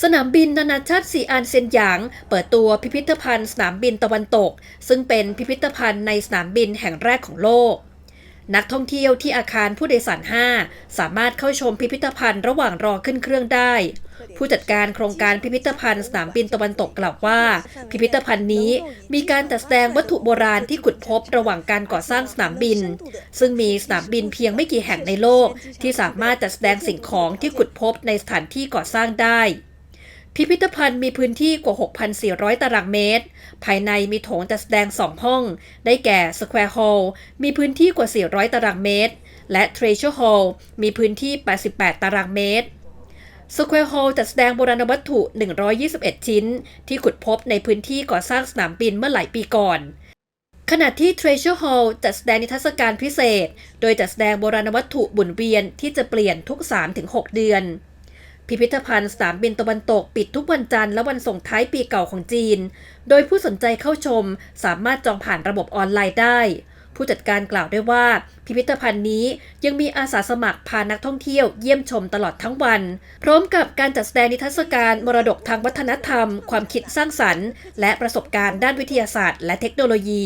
สนามบินนานาชาติซีอานเซียนหยาง เปิดตัวพิพิธภัณฑ์สนามบินตะวันตก ซึ่งเป็นพิพิธภัณฑ์ในสนามบินแห่งแรกของโลก นักท่องเที่ยวที่อาคารผู้โดยสาร 5 สามารถเข้าชมพิพิธภัณฑ์ระหว่างรอขึ้นเครื่องได้ ผู้จัดการโครงการพิพิธภัณฑ์สนามบินตะวันตกกล่าวว่า พิพิธภัณฑ์นี้มีการจัดแสดงวัตถุโบราณที่ขุดพบระหว่างการก่อสร้างสนามบิน ซึ่งมีสนามบินเพียงไม่กี่แห่งในโลก ที่สามารถจัดแสดงสิ่งของที่ขุดพบในสถานที่ก่อสร้างได้ พิพิธภัณฑ์มีพื้นที่กว่า 6,400 ตารางเมตร ภายในมีโถงจัดแสดง 2 ห้อง ได้แก่ Square Hall มีพื้นที่กว่า 400 ตารางเมตร และ Treasure Hall มีพื้นที่ 88 ตารางเมตร Square Hall จัดแสดงโบราณวัตถุ 121 ชิ้น ที่ขุดพบในพื้นที่ก่อสร้างสนามบินเมื่อหลายปีก่อน ขณะที่ Treasure Hall จัดแสดงนิทรรศการพิเศษ โดยจัดแสดงโบราณวัตถุบุนเวียนที่จะเปลี่ยนทุก 3-6 เดือน พิพิธภัณฑ์สนามบินตะวันตกปิดทุกวันจันทร์และวันส่งท้ายปีเก่าของจีน โดยผู้สนใจเข้าชมสามารถจองผ่านระบบออนไลน์ได้ ผู้จัดการกล่าวด้วยว่า พิพิธภัณฑ์นี้ยังมีอาสาสมัครพานักท่องเที่ยวเยี่ยมชมตลอดทั้งวัน พร้อมกับการจัดแสดงนิทรรศการมรดกทางวัฒนธรรม ความคิดสร้างสรรค์ และประสบการณ์ด้านวิทยาศาสตร์ และเทคโนโลยี